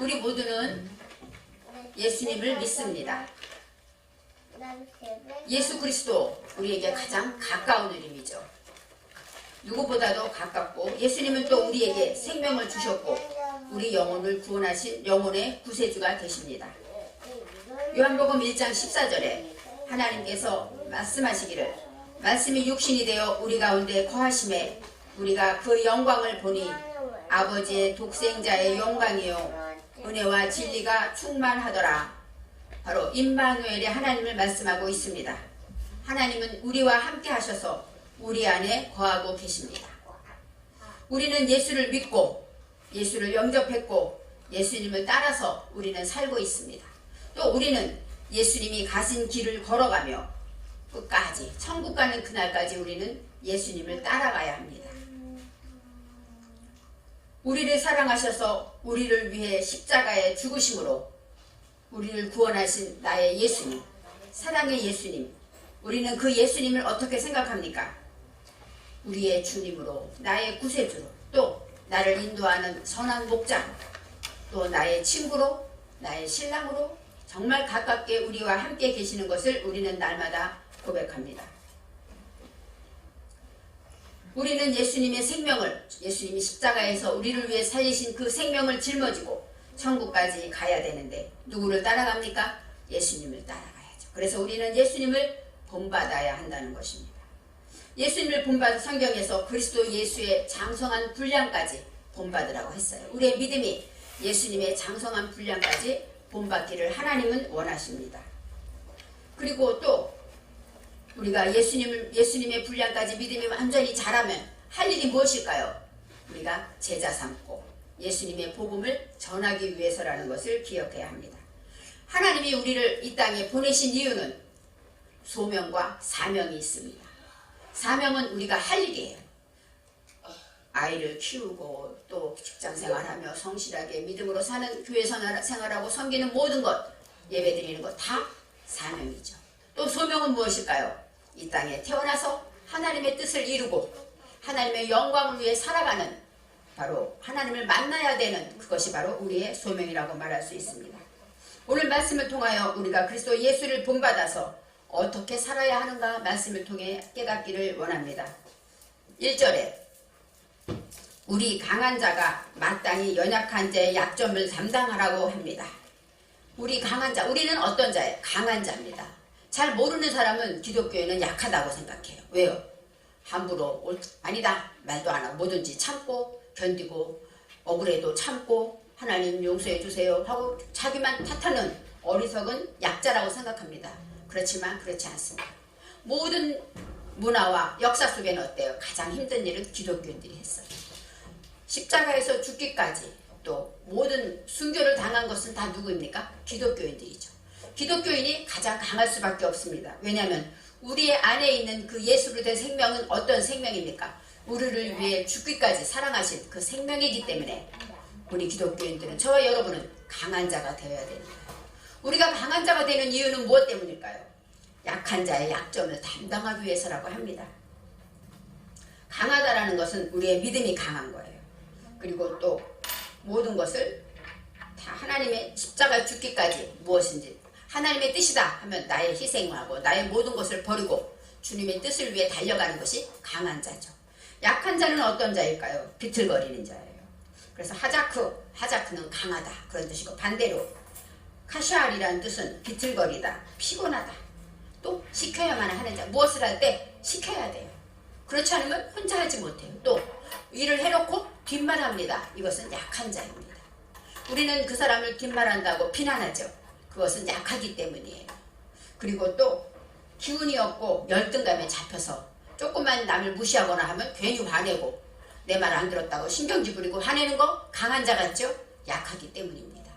우리 모두는 예수님을 믿습니다. 예수 그리스도 우리에게 가장 가까운 이름이죠. 누구보다도 가깝고 예수님은 또 우리에게 생명을 주셨고 우리 영혼을 구원하신 영혼의 구세주가 되십니다. 요한복음 1장 14절에 하나님께서 말씀하시기를 말씀이 육신이 되어 우리 가운데 거하심에 우리가 그 영광을 보니 아버지의 독생자의 영광이요 은혜와 진리가 충만하더라. 바로 임마누엘의 하나님을 말씀하고 있습니다. 하나님은 우리와 함께 하셔서 우리 안에 거하고 계십니다. 우리는 예수를 믿고 예수를 영접했고 예수님을 따라서 우리는 살고 있습니다. 또 우리는 예수님이 가신 길을 걸어가며 끝까지 천국 가는 그날까지 우리는 예수님을 따라가야 합니다. 우리를 사랑하셔서 우리를 위해 십자가에 죽으심으로 우리를 구원하신 나의 예수님, 사랑의 예수님. 우리는 그 예수님을 어떻게 생각합니까? 우리의 주님으로, 나의 구세주로, 또 나를 인도하는 선한 목장, 또 나의 친구로, 나의 신랑으로 정말 가깝게 우리와 함께 계시는 것을 우리는 날마다 고백합니다. 우리는 예수님의 생명을, 예수님이 십자가에서 우리를 위해 살리신 그 생명을 짊어지고 천국까지 가야 되는데 누구를 따라갑니까? 예수님을 따라가야죠. 그래서 우리는 예수님을 본받아야 한다는 것입니다. 예수님을 본받은 성경에서 그리스도 예수의 장성한 분량까지 본받으라고 했어요. 우리의 믿음이 예수님의 장성한 분량까지 본받기를 하나님은 원하십니다. 그리고 또 우리가 예수님을 예수님의 분량까지 믿음이 완전히 자라면 할 일이 무엇일까요? 우리가 제자 삼고 예수님의 복음을 전하기 위해서라는 것을 기억해야 합니다. 하나님이 우리를 이 땅에 보내신 이유는 소명과 사명이 있습니다. 사명은 우리가 할 일이에요. 아이를 키우고 또 직장 생활하며 성실하게 믿음으로 사는 교회 생활- 생활하고 섬기는 모든 것 예배 드리는 것 다 사명이죠. 또 소명은 무엇일까요? 이 땅에 태어나서 하나님의 뜻을 이루고 하나님의 영광을 위해 살아가는 바로 하나님을 만나야 되는 그것이 바로 우리의 소명이라고 말할 수 있습니다. 오늘 말씀을 통하여 우리가 그리스도 예수를 본받아서 어떻게 살아야 하는가 말씀을 통해 깨닫기를 원합니다. 1절에 우리 강한 자가 마땅히 연약한 자의 약점을 담당하라고 합니다. 우리 강한 자, 우리는 어떤 자예요? 강한 자입니다. 잘 모르는 사람은 기독교에는 약하다고 생각해요. 왜요? 함부로 올- 아니다 말도 안 하고 뭐든지 참고 견디고 억울해도 참고 하나님 용서해 주세요 하고 자기만 탓하는 어리석은 약자라고 생각합니다. 그렇지만 그렇지 않습니다. 모든 문화와 역사 속에는 어때요? 가장 힘든 일은 기독교인들이 했어요. 십자가에서 죽기까지 또 모든 순교를 당한 것은 다 누구입니까? 기독교인들이죠. 기독교인이 가장 강할 수밖에 없습니다. 왜냐하면 우리의 안에 있는 그 예수로 된 생명은 어떤 생명입니까? 우리를 위해 죽기까지 사랑하신 그 생명이기 때문에 우리 기독교인들은 저와 여러분은 강한 자가 되어야 됩니다. 우리가 강한 자가 되는 이유는 무엇 때문일까요? 약한 자의 약점을 담당하기 위해서라고 합니다. 강하다라는 것은 우리의 믿음이 강한 거예요. 그리고 또 모든 것을 다 하나님의 십자가 죽기까지 무엇인지 하나님의 뜻이다 하면 나의 희생하고 나의 모든 것을 버리고 주님의 뜻을 위해 달려가는 것이 강한 자죠. 약한 자는 어떤 자일까요? 비틀거리는 자예요. 그래서 하자크, 하자크는 강하다 그런 뜻이고 반대로 카샤알이라는 뜻은 비틀거리다, 피곤하다. 또 시켜야만 하는 자. 무엇을 할 때 시켜야 돼요. 그렇지 않으면 혼자 하지 못해요. 또 일을 해놓고 뒷말합니다. 이것은 약한 자입니다. 우리는 그 사람을 뒷말한다고 비난하죠. 그것은 약하기 때문이에요. 그리고 또 기운이 없고 열등감에 잡혀서 조금만 남을 무시하거나 하면 괜히 화내고 내 말 안 들었다고 신경질 부리고 화내는 거 강한 자 같죠? 약하기 때문입니다.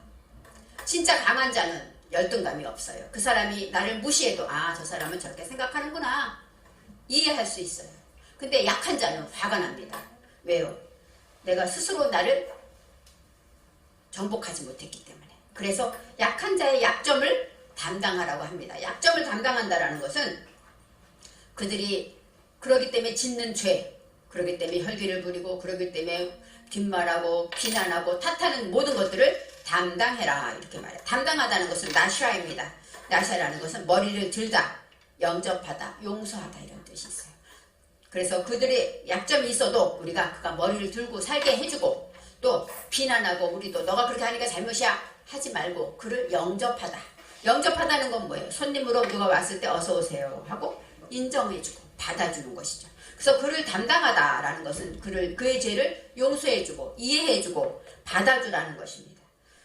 진짜 강한 자는 열등감이 없어요. 그 사람이 나를 무시해도 아 저 사람은 저렇게 생각하는구나 이해할 수 있어요. 근데 약한 자는 화가 납니다. 왜요? 내가 스스로 나를 정복하지 못했기 때문에. 그래서 약한 자의 약점을 담당하라고 합니다. 약점을 담당한다라는 것은 그들이 그러기 때문에 짓는 죄, 그러기 때문에 혈기를 부리고 그러기 때문에 뒷말하고 비난하고 탓하는 모든 것들을 다 담당해라 이렇게 말해요. 담당하다는 것은 나샤입니다. 나샤라는 것은 머리를 들다, 영접하다, 용서하다 이런 뜻이 있어요. 그래서 그들의 약점이 있어도 우리가 그가 머리를 들고 살게 해주고 또 비난하고 우리도 너가 그렇게 하니까 잘못이야 하지 말고 그를 영접하다. 영접하다는 건 뭐예요? 손님으로 누가 왔을 때 어서 오세요 하고 인정해주고 받아주는 것이죠. 그래서 그를 담당하다라는 것은 그를 그의 죄를 용서해주고 이해해주고 받아주라는 것입니다.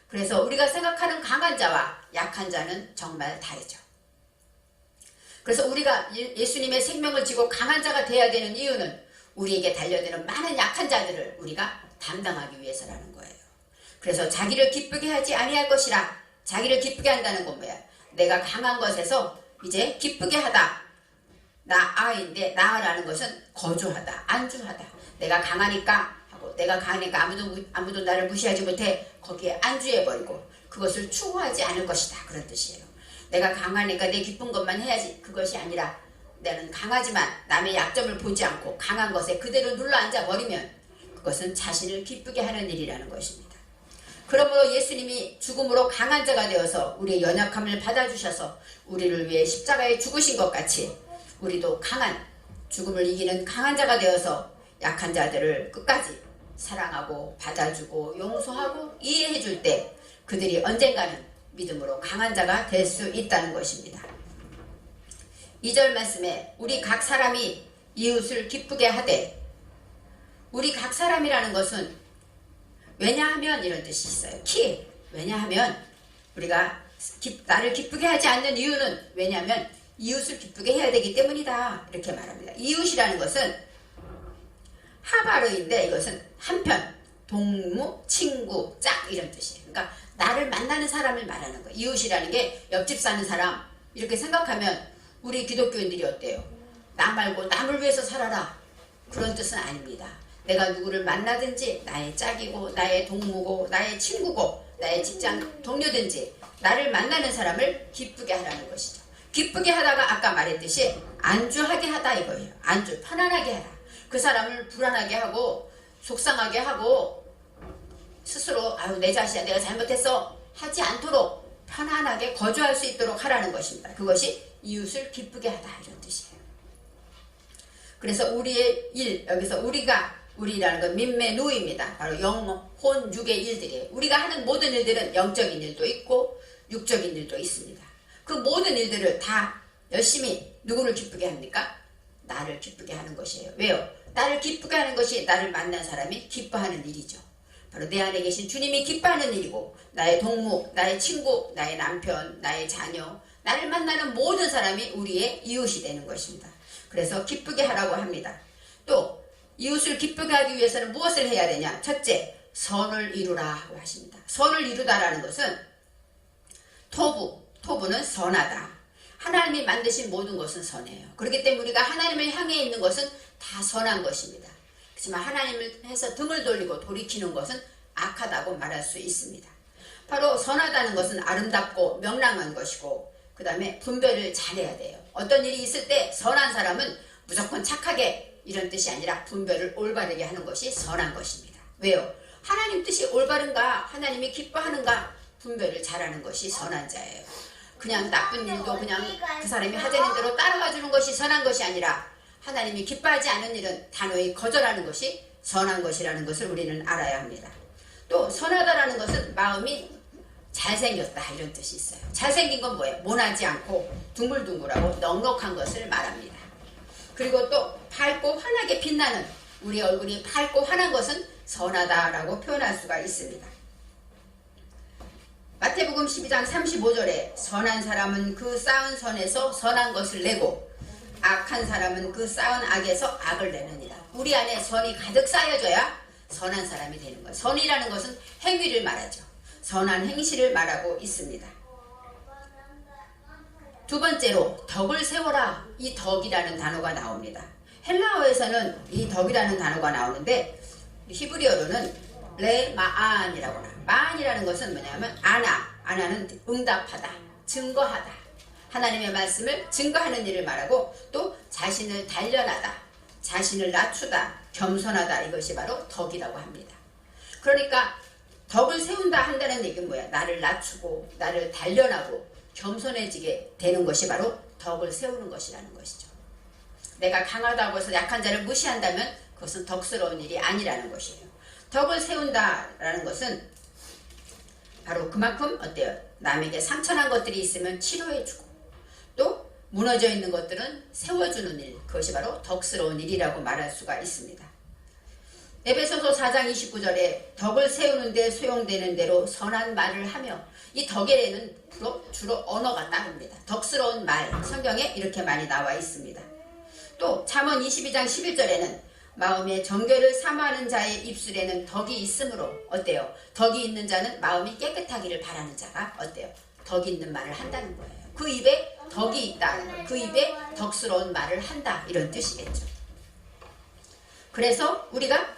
그래서 우리가 생각하는 강한 자와 약한 자는 정말 다르죠. 그래서 우리가 예- 예수님의 생명을 지고 강한 자가 돼야 되는 이유는 우리에게 달려드는 많은 약한 자들을 우리가 담당하기 위해서라는 거예요. 그래서 자기를 기쁘게 하지 아니할 것이라 자기를 기쁘게 한다는 건 뭐야? 내가 강한 것에서 이제 기쁘게 하다. 나 아인데 나라는 것은 거주하다, 안주하다. 내가 강하니까 하고 내가 강하니까 아무도 무- 아무도 나를 무시하지 못해 거기에 안주해 버리고 그것을 추구하지 않을 것이다 그런 뜻이에요. 내가 강하니까 내 기쁜 것만 해야지 그것이 아니라 나는 강하지만 남의 약점을 보지 않고 강한 것에 그대로 눌러 앉아 버리면 그것은 자신을 기쁘게 하는 일이라는 것입니다. 그러므로 예수님이 죽음으로 강한 자가 되어서 우리의 연약함을 받아주셔서 우리를 위해 십자가에 죽으신 것 같이 우리도 강한 죽음을 이기는 강한 자가 되어서 약한 자들을 끝까지 사랑하고 받아주고 용서하고 이해해 줄 때 그들이 언젠가는 믿음으로 강한 자가 될 수 있다는 것입니다. 2절 말씀에 우리 각 사람이 이웃을 기쁘게 하되 우리 각 사람이라는 것은 왜냐하면 이런 뜻이 있어요. 키 왜냐하면 우리가 기- 나를 기쁘게 하지 않는 이유는 왜냐하면 이웃을 기쁘게 해야 되기 때문이다 이렇게 말합니다. 이웃이라는 것은 하바르인데 이것은 한편 동무, 친구, 짝 이런 뜻이에요. 그러니까 나를 만나는 사람을 말하는 거예요. 이웃이라는 게 옆집 사는 사람 이렇게 생각하면 우리 기독교인들이 어때요? 나 말고 남을 위해서 살아라 그런 뜻은 아닙니다. 내가 누구를 만나든지 나의 짝이고 나의 동무고 나의 친구고 나의 직장 동료든지 나를 만나는 사람을 기쁘게 하라는 것이죠. 기쁘게 하다가 아까 말했듯이 안주하게 하다 이거예요. 안주 편안하게 하라. 그 사람을 불안하게 하고 속상하게 하고 스스로 아유 내 자신이야 내가 잘못했어 하지 않도록 편안하게 거주할 수 있도록 하라는 것입니다. 그것이 이웃을 기쁘게 하다 이런 뜻이에요. 그래서 우리의 일 여기서 우리가 우리라는 건 민매 누입니다. 바로 영, 혼, 육의 일들이에요. 우리가 하는 모든 일들은 영적인 일도 있고 육적인 일도 있습니다. 그 모든 일들을 다 열심히 누구를 기쁘게 합니까? 나를 기쁘게 하는 것이에요. 왜요? 나를 기쁘게 하는 것이 나를 만난 사람이 기뻐하는 일이죠. 바로 내 안에 계신 주님이 기뻐하는 일이고 나의 동무, 나의 친구, 나의 남편, 나의 자녀, 나를 만나는 모든 사람이 우리의 이웃이 되는 것입니다. 그래서 기쁘게 하라고 합니다. 또 이웃을 기쁘게 하기 위해서는 무엇을 해야 되냐? 첫째, 선을 이루라고 하십니다. 선을 이루다라는 것은 토부, 토부는 선하다. 하나님이 만드신 모든 것은 선해요. 그렇기 때문에 우리가 하나님을 향해 있는 것은 다 선한 것입니다. 그렇지만 하나님을 해서 등을 돌리고 돌이키는 것은 악하다고 말할 수 있습니다. 바로 선하다는 것은 아름답고 명랑한 것이고 그 다음에 분별을 잘해야 돼요. 어떤 일이 있을 때 선한 사람은 무조건 착하게 이런 뜻이 아니라 분별을 올바르게 하는 것이 선한 것입니다. 왜요? 하나님 뜻이 올바른가 하나님이 기뻐하는가 분별을 잘하는 것이 선한 자예요. 그냥 나쁜 일도 그냥 그 사람이 하자는 대로 따라가 주는 것이 선한 것이 아니라 하나님이 기뻐하지 않은 일은 단호히 거절하는 것이 선한 것이라는 것을 우리는 알아야 합니다. 또 선하다라는 것은 마음이 잘생겼다 이런 뜻이 있어요. 잘생긴 건 뭐예요? 모나지 않고 둥글둥글하고 넉넉한 것을 말합니다. 그리고 또 밝고 환하게 빛나는 우리 얼굴이 밝고 환한 것은 선하다라고 표현할 수가 있습니다. 마태복음 12장 35절에 선한 사람은 그 쌓은 선에서 선한 것을 내고 악한 사람은 그 쌓은 악에서 악을 내느니라. 우리 안에 선이 가득 쌓여져야 선한 사람이 되는 거예요. 선이라는 것은 행위를 말하죠. 선한 행실을 말하고 있습니다. 두 번째로 덕을 세워라 이 덕이라는 단어가 나옵니다. 헬라어에서는 이 덕이라는 단어가 나오는데 히브리어로는 레마안이라고 합니다. 마안이라는 것은 뭐냐면 아나 아나는 응답하다 증거하다 하나님의 말씀을 증거하는 일을 말하고 또 자신을 단련하다 자신을 낮추다 겸손하다 이것이 바로 덕이라고 합니다. 그러니까 덕을 세운다 한다는 얘기는 뭐야? 나를 낮추고 나를 단련하고 겸손해지게 되는 것이 바로 덕을 세우는 것이라는 것이죠. 내가 강하다고 해서 약한 자를 무시한다면 그것은 덕스러운 일이 아니라는 것이에요. 덕을 세운다라는 것은 바로 그만큼 어때요? 남에게 상처난 것들이 있으면 치료해주고 또 무너져 있는 것들은 세워주는 일 그것이 바로 덕스러운 일이라고 말할 수가 있습니다. 에베소서 4장 29절에 덕을 세우는데 소용되는 대로 선한 말을 하며 이 덕에는 주로, 주로 언어가 따릅니다. 덕스러운 말 성경에 이렇게 많이 나와 있습니다. 또 잠언 22장 11절에는 마음의 정결을 사모하는 자의 입술에는 덕이 있으므로 어때요? 덕이 있는 자는 마음이 깨끗하기를 바라는 자가 어때요? 덕 있는 말을 한다는 거예요. 그 입에 덕이 있다는 거예요. 그 입에 덕스러운 말을 한다 이런 뜻이겠죠. 그래서 우리가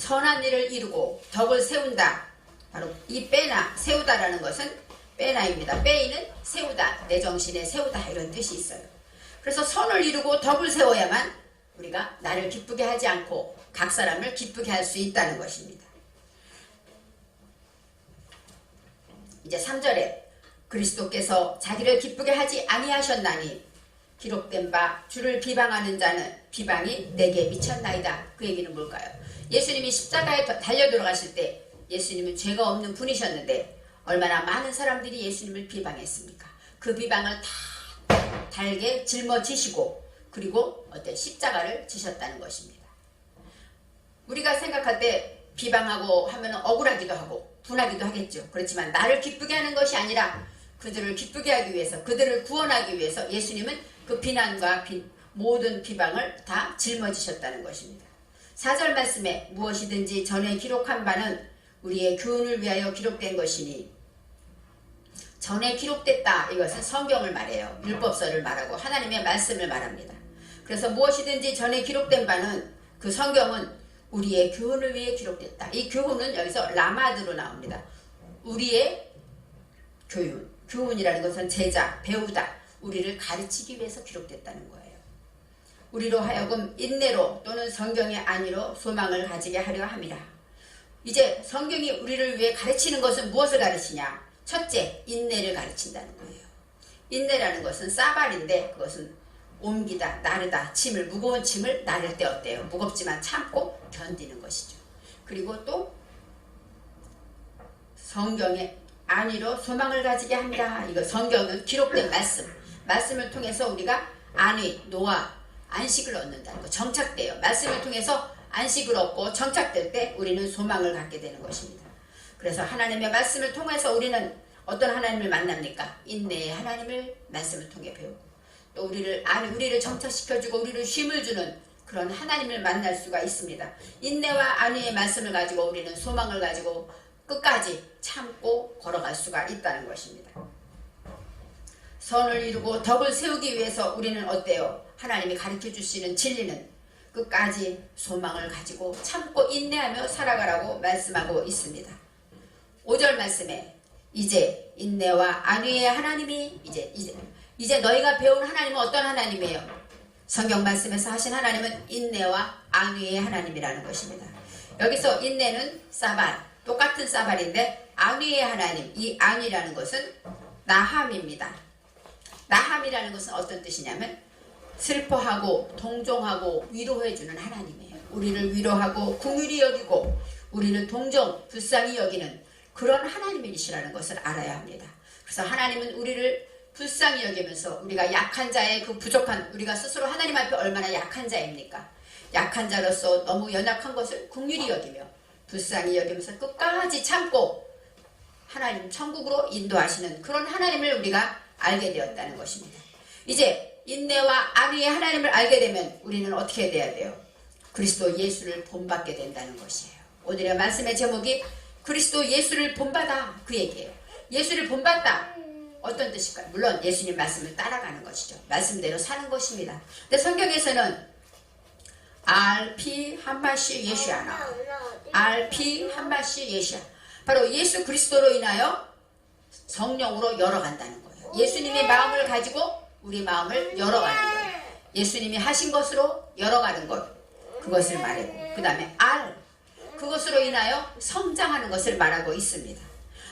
선한 일을 이루고 덕을 세운다. 바로 이 빼나 세우다라는 것은 빼나입니다. 빼이는 세우다, 내 정신에 세우다 이런 뜻이 있어요. 그래서 선을 이루고 덕을 세워야만 우리가 나를 기쁘게 하지 않고 각 사람을 기쁘게 할 수 있다는 것입니다. 이제 3절에 그리스도께서 자기를 기쁘게 하지 아니하셨나니 기록된 바 주를 비방하는 자는 비방이 내게 미쳤나이다. 그 얘기는 뭘까요? 예수님이 십자가에 달려 들어가실 때 예수님은 죄가 없는 분이셨는데 얼마나 많은 사람들이 예수님을 비방했습니까? 그 비방을 다 달게 짊어지시고 그리고 어때 십자가를 지셨다는 것입니다. 우리가 생각할 때 비방하고 하면 억울하기도 하고 분하기도 하겠죠. 그렇지만 나를 기쁘게 하는 것이 아니라 그들을 기쁘게 하기 위해서 그들을 구원하기 위해서 예수님은 그 비난과 비, 모든 비방을 다 짊어지셨다는 것입니다. 4절 말씀에 무엇이든지 전에 기록한 바는 우리의 교훈을 위하여 기록된 것이니 전에 기록됐다 이것은 성경을 말해요. 율법서를 말하고 하나님의 말씀을 말합니다. 그래서 무엇이든지 전에 기록된 바는 그 성경은 우리의 교훈을 위해 기록됐다. 이 교훈은 여기서 라마드로 나옵니다. 우리의 교훈. 교훈이라는 것은 제자, 배우다. 우리를 가르치기 위해서 기록됐다는 거예요. 우리로 하여금 인내로 또는 성경의 안위로 소망을 가지게 하려 함이라. 이제 성경이 우리를 위해 가르치는 것은 무엇을 가르치냐? 첫째, 인내를 가르친다는 거예요. 인내라는 것은 싸발인데 그것은 옮기다, 나르다, 짐을, 무거운 짐을 나를 때 어때요? 무겁지만 참고 견디는 것이죠. 그리고 또 성경의 안위로 소망을 가지게 합니다. 이거 성경은 기록된 말씀. 말씀을 통해서 우리가 안위, 노아, 안식을 얻는다는 거. 정착돼요. 말씀을 통해서 안식을 얻고 정착될 때 우리는 소망을 갖게 되는 것입니다. 그래서 하나님의 말씀을 통해서 우리는 어떤 하나님을 만납니까? 인내의 하나님을 말씀을 통해 배우고 또 우리를 아니 우리를 정착시켜주고 우리를 쉼을 주는 그런 하나님을 만날 수가 있습니다. 인내와 안위의 말씀을 가지고 우리는 소망을 가지고 끝까지 참고 걸어갈 수가 있다는 것입니다. 선을 이루고 덕을 세우기 위해서 우리는 어때요? 하나님이 가르쳐 주시는 진리는 끝까지 소망을 가지고 참고 인내하며 살아가라고 말씀하고 있습니다. 5절 말씀에 이제 인내와 안위의 하나님이 이제 이제 이제 너희가 배운 하나님은 어떤 하나님이에요? 성경 말씀에서 하신 하나님은 인내와 안위의 하나님이라는 것입니다. 여기서 인내는 사발 똑같은 사발인데 안위의 하나님 이 안위라는 것은 나함입니다. 나함이라는 것은 어떤 뜻이냐면 슬퍼하고 동정하고 위로해주는 하나님이에요. 우리를 위로하고 궁휼히 여기고 우리는 동정 불쌍히 여기는 그런 하나님이시라는 것을 알아야 합니다. 그래서 하나님은 우리를 불쌍히 여기면서 우리가 약한 자의 그 부족한 우리가 스스로 하나님 앞에 얼마나 약한 자입니까? 약한 자로서 너무 연약한 것을 궁휼히 여기며 불쌍히 여기면서 끝까지 참고 하나님 천국으로 인도하시는 그런 하나님을 우리가 알게 되었다는 것입니다. 이제 인내와 안위의 하나님을 알게 되면 우리는 어떻게 돼야 돼요? 그리스도 예수를 본받게 된다는 것이에요. 오늘의 말씀의 제목이 그리스도 예수를 본받아 그 얘기예요. 예수를 본받다. 어떤 뜻일까요? 물론 예수님 말씀을 따라가는 것이죠. 말씀대로 사는 것입니다. 근데 성경에서는 RP 한마시 예수야나 RP 한마시 예수야 바로 예수 그리스도로 인하여 성령으로 열어간다는 거예요. 예수님의 마음을 가지고 우리 마음을 열어가는 거예요. 예수님이 하신 것으로 열어가는 것 그것을 말해요. 그 다음에 R 그것으로 인하여 성장하는 것을 말하고 있습니다.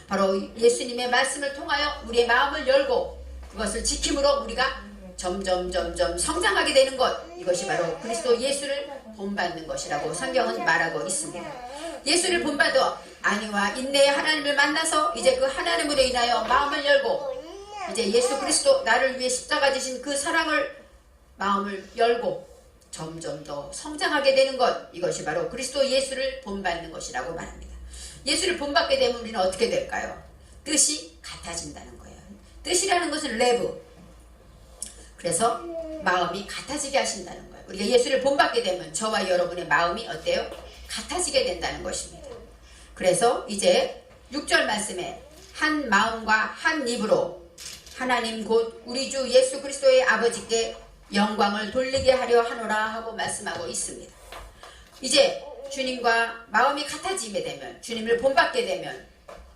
바로 예수님의 말씀을 통하여 우리의 마음을 열고 그것을 지킴으로 우리가 점점 점점 성장하게 되는 것 이것이 바로 그리스도 예수를 본받는 것이라고 성경은 말하고 있습니다. 예수를 본받아 안위와 인내의 하나님을 만나서 이제 그 하나님으로 인하여 마음을 열고 이제 예수 그리스도 나를 위해 십자가 지신 그 사랑을 마음을 열고 점점 더 성장하게 되는 것 이것이 바로 그리스도 예수를 본받는 것이라고 말합니다. 예수를 본받게 되면 우리는 어떻게 될까요? 뜻이 같아진다는 거예요. 뜻이라는 것은 레브. 그래서 마음이 같아지게 하신다는 거예요. 우리가 예수를 본받게 되면 저와 여러분의 마음이 어때요? 같아지게 된다는 것입니다. 그래서 이제 6절 말씀에 한 마음과 한 입으로 하나님 곧 우리 주 예수 그리스도의 아버지께 영광을 돌리게 하려 하노라 하고 말씀하고 있습니다. 이제 주님과 마음이 같아지게 되면 주님을 본받게 되면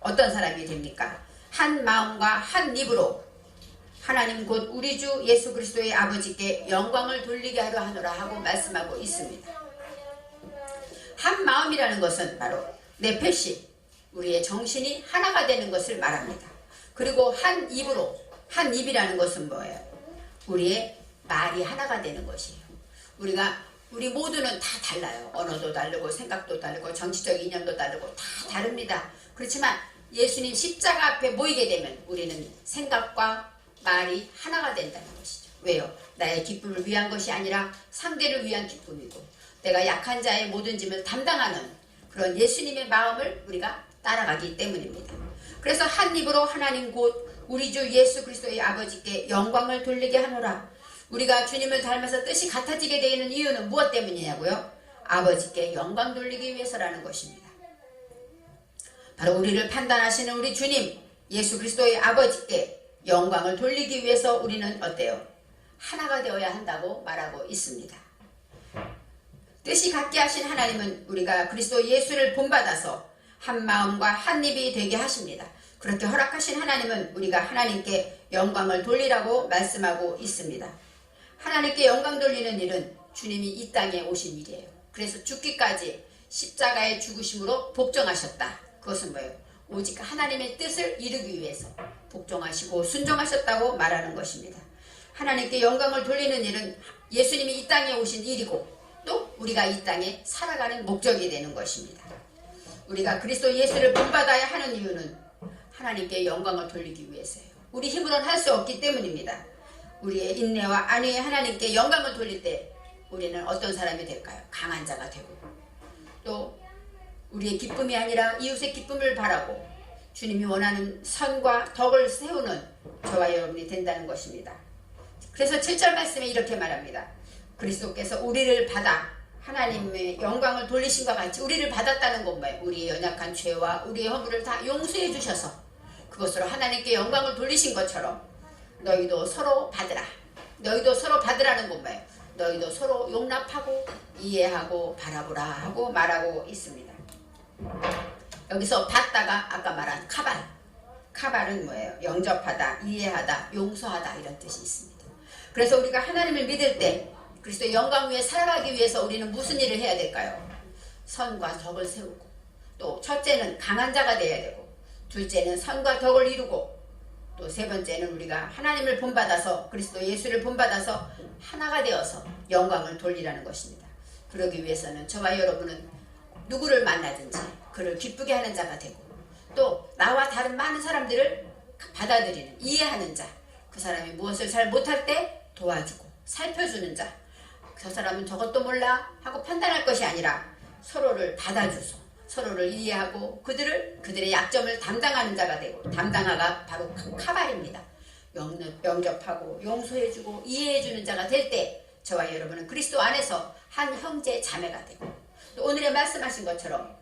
어떤 사람이 됩니까? 한 마음과 한 입으로 하나님 곧 우리 주 예수 그리스도의 아버지께 영광을 돌리게 하려 하노라 하고 말씀하고 있습니다. 한 마음이라는 것은 바로 내 패시 우리의 정신이 하나가 되는 것을 말합니다. 그리고 한 입으로 한 입이라는 것은 뭐예요? 우리의 말이 하나가 되는 것이에요. 우리가 우리 모두는 다 달라요. 언어도 다르고 생각도 다르고 정치적 이념도 다르고 다 다릅니다. 그렇지만 예수님 십자가 앞에 모이게 되면 우리는 생각과 말이 하나가 된다는 것이죠. 왜요? 나의 기쁨을 위한 것이 아니라 상대를 위한 기쁨이고 내가 약한 자의 모든 짐을 담당하는 그런 예수님의 마음을 우리가 따라가기 때문입니다. 그래서 한 입으로 하나님 곧 우리 주 예수 그리스도의 아버지께 영광을 돌리게 하노라. 우리가 주님을 닮아서 뜻이 같아지게 되는 이유는 무엇 때문이냐고요? 아버지께 영광 돌리기 위해서라는 것입니다. 바로 우리를 판단하시는 우리 주님 예수 그리스도의 아버지께 영광을 돌리기 위해서 우리는 어때요? 하나가 되어야 한다고 말하고 있습니다. 뜻이 같게 하신 하나님은 우리가 그리스도 예수를 본받아서 한 마음과 한 입이 되게 하십니다. 그렇게 허락하신 하나님은 우리가 하나님께 영광을 돌리라고 말씀하고 있습니다. 하나님께 영광 돌리는 일은 주님이 이 땅에 오신 일이에요. 그래서 죽기까지 십자가의 죽으심으로 복종하셨다. 그것은 뭐예요? 오직 하나님의 뜻을 이루기 위해서 복종하시고 순종하셨다고 말하는 것입니다. 하나님께 영광을 돌리는 일은 예수님이 이 땅에 오신 일이고 또 우리가 이 땅에 살아가는 목적이 되는 것입니다. 우리가 그리스도 예수를 본받아야 하는 이유는 하나님께 영광을 돌리기 위해서예요. 우리 힘으로는 할 수 없기 때문입니다. 우리의 인내와 안위의 하나님께 영광을 돌릴 때 우리는 어떤 사람이 될까요? 강한 자가 되고 또 우리의 기쁨이 아니라 이웃의 기쁨을 바라고 주님이 원하는 선과 덕을 세우는 저와 여러분이 된다는 것입니다. 그래서 7절 말씀에 이렇게 말합니다. 그리스도께서 우리를 받아 하나님의 영광을 돌리신과 같이 우리를 받았다는 건 뭐예요? 우리의 연약한 죄와 우리의 허물을 다 용서해 주셔서 그것으로 하나님께 영광을 돌리신 것처럼 너희도 서로 받으라. 너희도 서로 받으라는 건 뭐예요? 너희도 서로 용납하고 이해하고 바라보라 하고 말하고 있습니다. 여기서 받다가 아까 말한 카발. 카발은 뭐예요? 영접하다, 이해하다, 용서하다 이런 뜻이 있습니다. 그래서 우리가 하나님을 믿을 때 그리스도 영광 위에 살아가기 위해서 우리는 무슨 일을 해야 될까요? 선과 덕을 세우고 또 첫째는 강한 자가 되어야 되고 둘째는 선과 덕을 이루고 또 세 번째는 우리가 하나님을 본받아서 그리스도 예수를 본받아서 하나가 되어서 영광을 돌리라는 것입니다. 그러기 위해서는 저와 여러분은 누구를 만나든지 그를 기쁘게 하는 자가 되고 또 나와 다른 많은 사람들을 받아들이는 이해하는 자 그 사람이 무엇을 잘 못할 때 도와주고 살펴주는 자 저 사람은 저것도 몰라 하고 판단할 것이 아니라 서로를 받아주소 서로를 이해하고 그들을 그들의 약점을 담당하는 자가 되고 담당하가 바로 카발입니다. 영접하고 용서해주고 이해해주는 자가 될 때 저와 여러분은 그리스도 안에서 한 형제 자매가 되고 또 오늘의 말씀하신 것처럼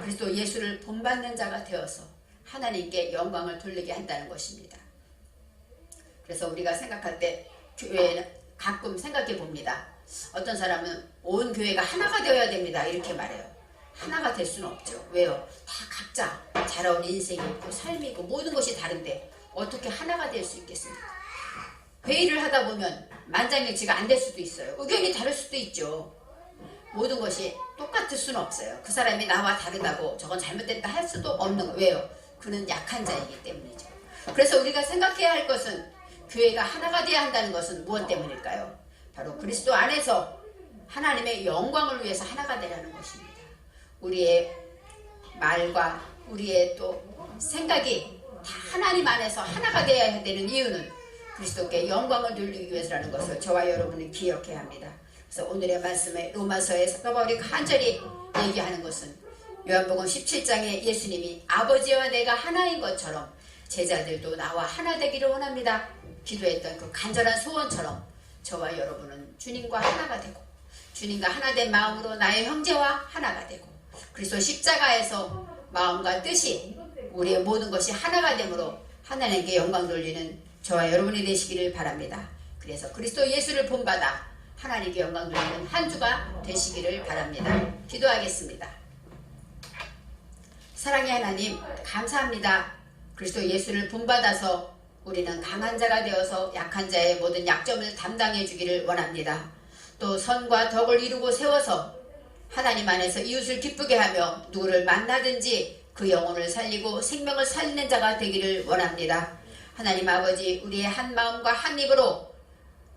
그리스도 예수를 본받는 자가 되어서 하나님께 영광을 돌리게 한다는 것입니다. 그래서 우리가 생각할 때 교회는 가끔 생각해 봅니다. 어떤 사람은 온 교회가 하나가 되어야 됩니다. 이렇게 말해요. 하나가 될 수는 없죠. 왜요? 다 각자 자라온 인생이 있고 삶이 있고 모든 것이 다른데 어떻게 하나가 될 수 있겠습니까? 회의를 하다 보면 만장일치가 안 될 수도 있어요. 의견이 다를 수도 있죠. 모든 것이 똑같을 수는 없어요. 그 사람이 나와 다르다고 저건 잘못됐다 할 수도 없는 거 왜요? 그는 약한 자이기 때문이죠. 그래서 우리가 생각해야 할 것은 교회가 하나가 되어야 한다는 것은 무엇 때문일까요? 바로 그리스도 안에서 하나님의 영광을 위해서 하나가 되라는 것입니다. 우리의 말과 우리의 또 생각이 다 하나님 안에서 하나가 되어야 되는 이유는 그리스도께 영광을 돌리기 위해서라는 것을 저와 여러분이 기억해야 합니다. 그래서 오늘의 말씀에 로마서에 사도 바울이 간절히 얘기하는 것은 요한복음 17장에 예수님이 아버지와 내가 하나인 것처럼 제자들도 나와 하나 되기를 원합니다. 기도했던 그 간절한 소원처럼 저와 여러분은 주님과 하나가 되고 주님과 하나 된 마음으로 나의 형제와 하나가 되고 그리스도 십자가에서 마음과 뜻이 우리의 모든 것이 하나가 되므로 하나님께 영광 돌리는 저와 여러분이 되시기를 바랍니다. 그래서 그리스도 예수를 본받아 하나님께 영광 돌리는 한 주가 되시기를 바랍니다. 기도하겠습니다. 사랑의 하나님 감사합니다. 그리스도 예수를 본받아서 우리는 강한 자가 되어서 약한 자의 모든 약점을 담당해 주기를 원합니다. 또 선과 덕을 이루고 세워서 하나님 안에서 이웃을 기쁘게 하며 누구를 만나든지 그 영혼을 살리고 생명을 살리는 자가 되기를 원합니다. 하나님 아버지 우리의 한 마음과 한 입으로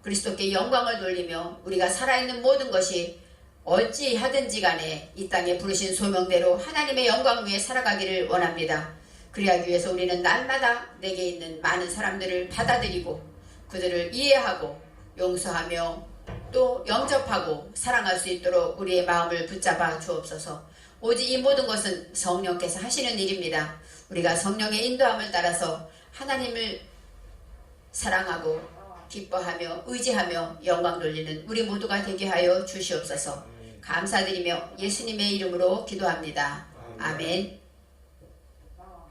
그리스도께 영광을 돌리며 우리가 살아있는 모든 것이 어찌 하든지 간에 이 땅에 부르신 소명대로 하나님의 영광 위에 살아가기를 원합니다. 그리하기 위해서 우리는 날마다 내게 있는 많은 사람들을 받아들이고 그들을 이해하고 용서하며 또 영접하고 사랑할 수 있도록 우리의 마음을 붙잡아 주옵소서. 오직 이 모든 것은 성령께서 하시는 일입니다. 우리가 성령의 인도함을 따라서 하나님을 사랑하고 기뻐하며 의지하며 영광 돌리는 우리 모두가 되게 하여 주시옵소서. 감사드리며 예수님의 이름으로 기도합니다. 아멘.